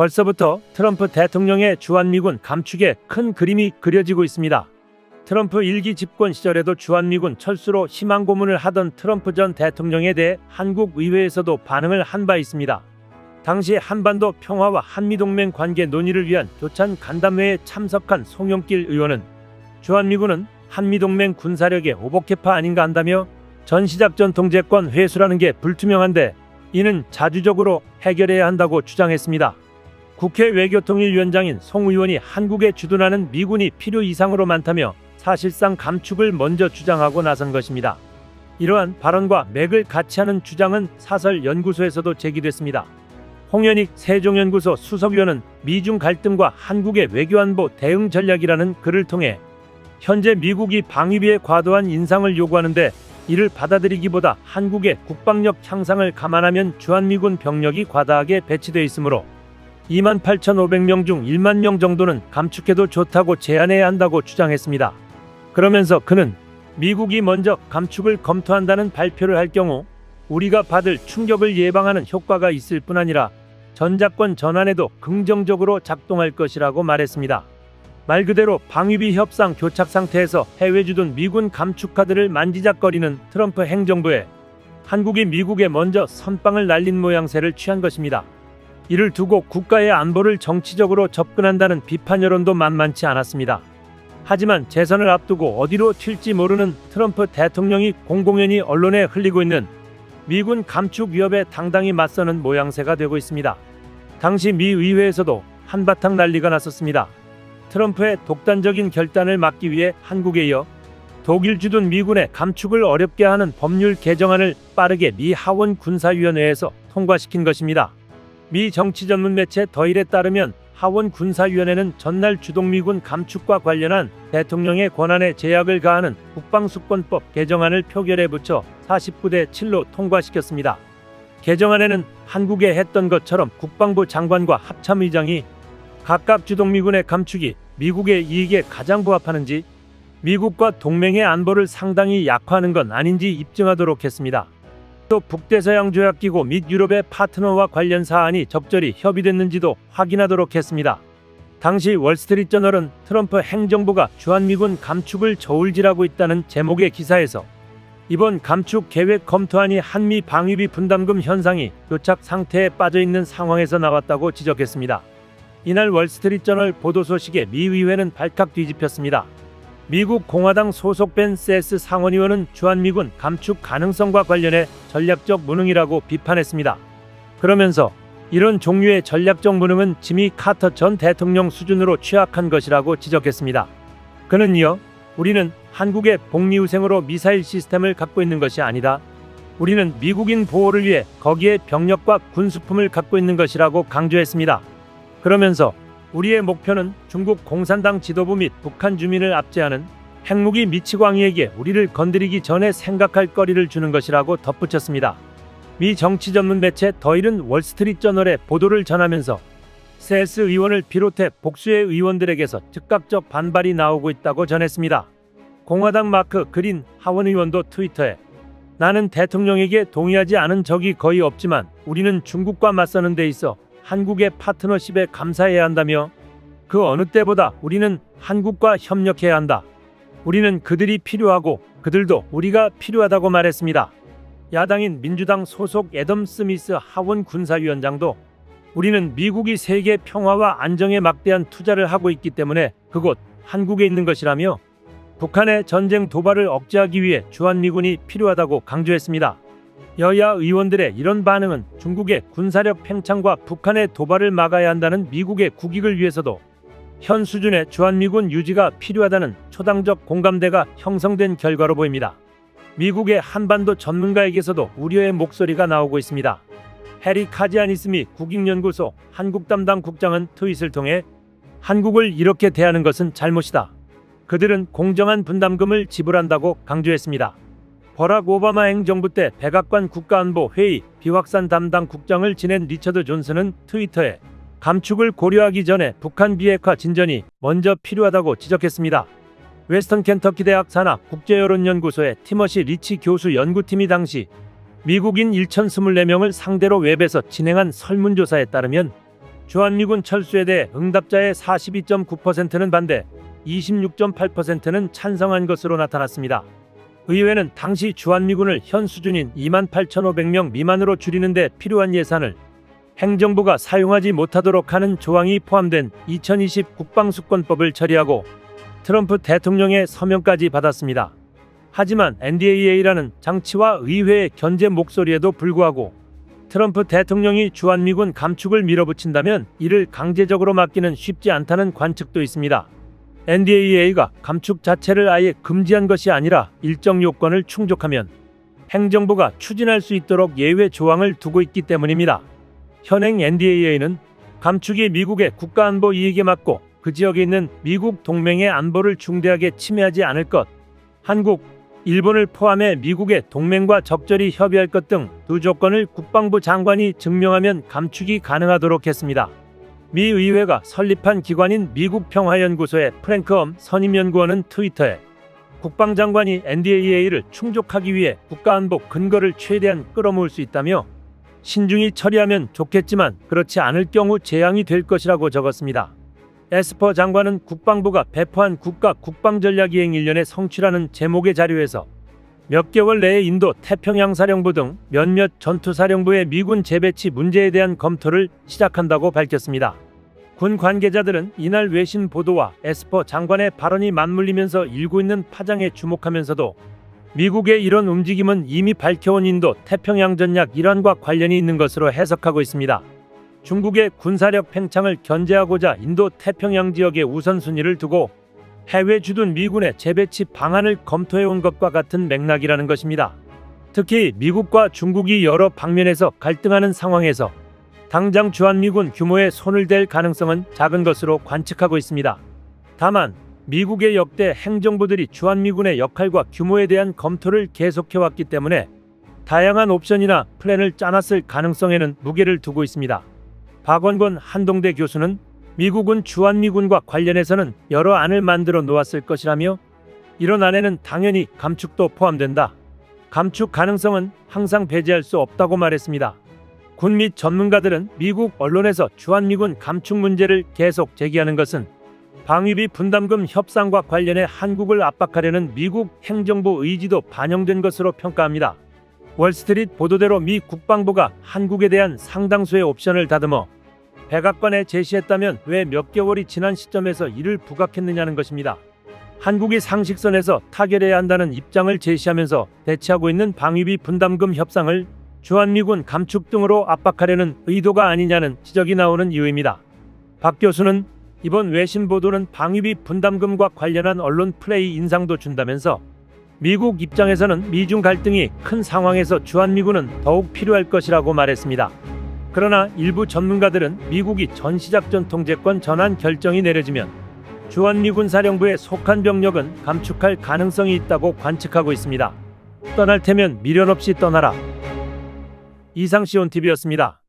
벌써부터 트럼프 대통령의 주한미군 감축에 큰 그림이 그려지고 있습니다. 트럼프 일기 집권 시절에도 주한미군 철수로 희망 고문을 하던 트럼프 전 대통령에 대해 한국 의회에서도 반응을 한 바 있습니다. 당시 한반도 평화와 한미동맹 관계 논의를 위한 교찬 간담회에 참석한 송영길 의원은 주한미군은 한미동맹 군사력의 오복개파 아닌가 한다며 전시작전 통제권 회수라는 게 불투명한데 이는 자주적으로 해결해야 한다고 주장했습니다. 국회 외교통일위원장인 송 의원이 한국에 주둔하는 미군이 필요 이상으로 많다며 사실상 감축을 먼저 주장하고 나선 것입니다. 이러한 발언과 맥을 같이 하는 주장은 사설 연구소에서도 제기됐습니다. 홍현익 세종연구소 수석위원은 미중 갈등과 한국의 외교안보 대응 전략이라는 글을 통해 현재 미국이 방위비에 과도한 인상을 요구하는데 이를 받아들이기보다 한국의 국방력 향상을 감안하면 주한미군 병력이 과다하게 배치돼 있으므로 28,500명 중 1만 명 정도는 감축해도 좋다고 제안해야 한다고 주장했습니다. 그러면서 그는 미국이 먼저 감축을 검토한다는 발표를 할 경우 우리가 받을 충격을 예방하는 효과가 있을 뿐 아니라 전작권 전환에도 긍정적으로 작동할 것이라고 말했습니다. 말 그대로 방위비 협상 교착 상태에서 해외 주둔 미군 감축 카드를 만지작거리는 트럼프 행정부에 한국이 미국에 먼저 선빵을 날린 모양새를 취한 것입니다. 이를 두고 국가의 안보를 정치적으로 접근한다는 비판 여론도 만만치 않았습니다. 하지만 재선을 앞두고 어디로 튈지 모르는 트럼프 대통령이 공공연히 언론에 흘리고 있는 미군 감축 위협에 당당히 맞서는 모양새가 되고 있습니다. 당시 미 의회에서도 한바탕 난리가 났었습니다. 트럼프의 독단적인 결단을 막기 위해 한국에 이어 독일 주둔 미군의 감축을 어렵게 하는 법률 개정안을 빠르게 미 하원 군사위원회에서 통과시킨 것입니다. 미 정치 전문 매체 더일에 따르면 하원 군사위원회는 전날 주동미군 감축과 관련한 대통령의 권한에 제약을 가하는 국방수권법 개정안을 표결에 붙여 49대 7로 통과시켰습니다. 개정안에는 한국에 했던 것처럼 국방부 장관과 합참의장이 각각 주동미군의 감축이 미국의 이익에 가장 부합하는지 미국과 동맹의 안보를 상당히 약화하는 건 아닌지 입증하도록 했습니다. 또 북대서양 조약기구 및 유럽의 파트너와 관련 사안이 적절히 협의됐는지도 확인하도록 했습니다. 당시 월스트리트저널은 트럼프 행정부가 주한미군 감축을 저울질하고 있다는 제목의 기사에서 이번 감축 계획 검토안이 한미 방위비 분담금 현상이 교착 상태에 빠져 있는 상황에서 나왔다고 지적했습니다. 이날 월스트리트저널 보도 소식에 미 의회는 발칵 뒤집혔습니다. 미국 공화당 소속 벤 세스 상원 의원은 주한미군 감축 가능성과 관련해 전략적 무능이라고 비판했습니다. 그러면서 이런 종류의 전략적 무능은 지미 카터 전 대통령 수준으로 취약한 것이라고 지적했습니다. 그는 이어 우리는 한국의 복리후생으로 미사일 시스템을 갖고 있는 것이 아니다. 우리는 미국인 보호를 위해 거기에 병력과 군수품을 갖고 있는 것이라고 강조했습니다. 그러면서 우리의 목표는 중국 공산당 지도부 및 북한 주민을 압제하는 핵무기 미치광이에게 우리를 건드리기 전에 생각할 거리를 주는 것이라고 덧붙였습니다. 미 정치 전문 매체 더일은 월스트리트저널의 보도를 전하면서 세스 의원을 비롯해 복수의 의원들에게서 즉각적 반발이 나오고 있다고 전했습니다. 공화당 마크 그린 하원 의원도 트위터에 나는 대통령에게 동의하지 않은 적이 거의 없지만 우리는 중국과 맞서는 데 있어 한국의 파트너십에 감사해야 한다며 그 어느 때보다 우리는 한국과 협력해야 한다. 우리는 그들이 필요하고 그들도 우리가 필요하다고 말했습니다. 야당인 민주당 소속 애덤 스미스 하원 군사위원장도 우리는 미국이 세계 평화와 안정에 막대한 투자를 하고 있기 때문에 그곳 한국에 있는 것이라며 북한의 전쟁 도발을 억제하기 위해 주한미군이 필요하다고 강조했습니다. 여야 의원들의 이런 반응은 중국의 군사력 팽창과 북한의 도발을 막아야 한다는 미국의 국익을 위해서도 현 수준의 주한미군 유지가 필요하다는 초당적 공감대가 형성된 결과로 보입니다. 미국의 한반도 전문가에게서도 우려의 목소리가 나오고 있습니다. 해리 카지아니스미 국익연구소 한국 담당 국장은 트윗을 통해 한국을 이렇게 대하는 것은 잘못이다. 그들은 공정한 분담금을 지불한다고 강조했습니다. 버락 오바마 행정부 때 백악관 국가안보 회의 비확산 담당 국장을 지낸 리처드 존슨은 트위터에 감축을 고려하기 전에 북한 비핵화 진전이 먼저 필요하다고 지적했습니다. 웨스턴 켄터키 대학 산하 국제여론연구소의 티머시 리치 교수 연구팀이 당시 미국인 1,024명을 상대로 웹에서 진행한 설문조사에 따르면 주한미군 철수에 대해 응답자의 42.9%는 반대, 26.8%는 찬성한 것으로 나타났습니다. 의회는 당시 주한미군을 현 수준인 28,500명 미만으로 줄이는 데 필요한 예산을 행정부가 사용하지 못하도록 하는 조항이 포함된 2020 국방수권법을 처리하고 트럼프 대통령의 서명까지 받았습니다. 하지만 NDAA라는 장치와 의회의 견제 목소리에도 불구하고 트럼프 대통령이 주한미군 감축을 밀어붙인다면 이를 강제적으로 막기는 쉽지 않다는 관측도 있습니다. NDAA가 감축 자체를 아예 금지한 것이 아니라 일정 요건을 충족하면 행정부가 추진할 수 있도록 예외 조항을 두고 있기 때문입니다. 현행 NDAA는 감축이 미국의 국가안보 이익에 맞고 그 지역에 있는 미국 동맹의 안보를 중대하게 침해하지 않을 것, 한국, 일본을 포함해 미국의 동맹과 적절히 협의할 것 등 두 조건을 국방부 장관이 증명하면 감축이 가능하도록 했습니다. 미 의회가 설립한 기관인 미국 평화연구소의 프랭크엄 선임연구원은 트위터에 국방장관이 NDAA를 충족하기 위해 국가안보 근거를 최대한 끌어모을 수 있다며 신중히 처리하면 좋겠지만 그렇지 않을 경우 재앙이 될 것이라고 적었습니다. 에스퍼 장관은 국방부가 배포한 국가 국방전략이행 1년의 성취라는 제목의 자료에서 몇 개월 내에 인도 태평양 사령부 등 몇몇 전투 사령부의 미군 재배치 문제에 대한 검토를 시작한다고 밝혔습니다. 군 관계자들은 이날 외신 보도와 에스퍼 장관의 발언이 맞물리면서 일고 있는 파장에 주목하면서도 미국의 이런 움직임은 이미 밝혀온 인도 태평양 전략 일환과 관련이 있는 것으로 해석하고 있습니다. 중국의 군사력 팽창을 견제하고자 인도 태평양 지역의 우선순위를 두고 해외 주둔 미군의 재배치 방안을 검토해온 것과 같은 맥락이라는 것입니다. 특히 미국과 중국이 여러 방면에서 갈등하는 상황에서 당장 주한미군 규모에 손을 댈 가능성은 작은 것으로 관측하고 있습니다. 다만 미국의 역대 행정부들이 주한미군의 역할과 규모에 대한 검토를 계속해왔기 때문에 다양한 옵션이나 플랜을 짜놨을 가능성에는 무게를 두고 있습니다. 박원권 한동대 교수는 미국은 주한미군과 관련해서는 여러 안을 만들어 놓았을 것이라며 이런 안에는 당연히 감축도 포함된다. 감축 가능성은 항상 배제할 수 없다고 말했습니다. 군 및 전문가들은 미국 언론에서 주한미군 감축 문제를 계속 제기하는 것은 방위비 분담금 협상과 관련해 한국을 압박하려는 미국 행정부 의지도 반영된 것으로 평가합니다. 월스트리트 보도대로 미 국방부가 한국에 대한 상당수의 옵션을 다듬어 백악관에 제시했다면 왜 몇 개월이 지난 시점에서 이를 부각했느냐는 것입니다. 한국이 상식선에서 타결해야 한다는 입장을 제시하면서 대치하고 있는 방위비 분담금 협상을 주한미군 감축 등으로 압박하려는 의도가 아니냐는 지적이 나오는 이유입니다. 박 교수는 이번 외신 보도는 방위비 분담금과 관련한 언론 플레이 인상도 준다면서 미국 입장에서는 미중 갈등이 큰 상황에서 주한미군은 더욱 필요할 것이라고 말했습니다. 그러나 일부 전문가들은 미국이 전시작 전 통제권 전환 결정이 내려지면 주한미군 사령부에 속한 병력은 감축할 가능성이 있다고 관측하고 있습니다. 떠날 테면 미련 없이 떠나라. 이상 시온 TV였습니다.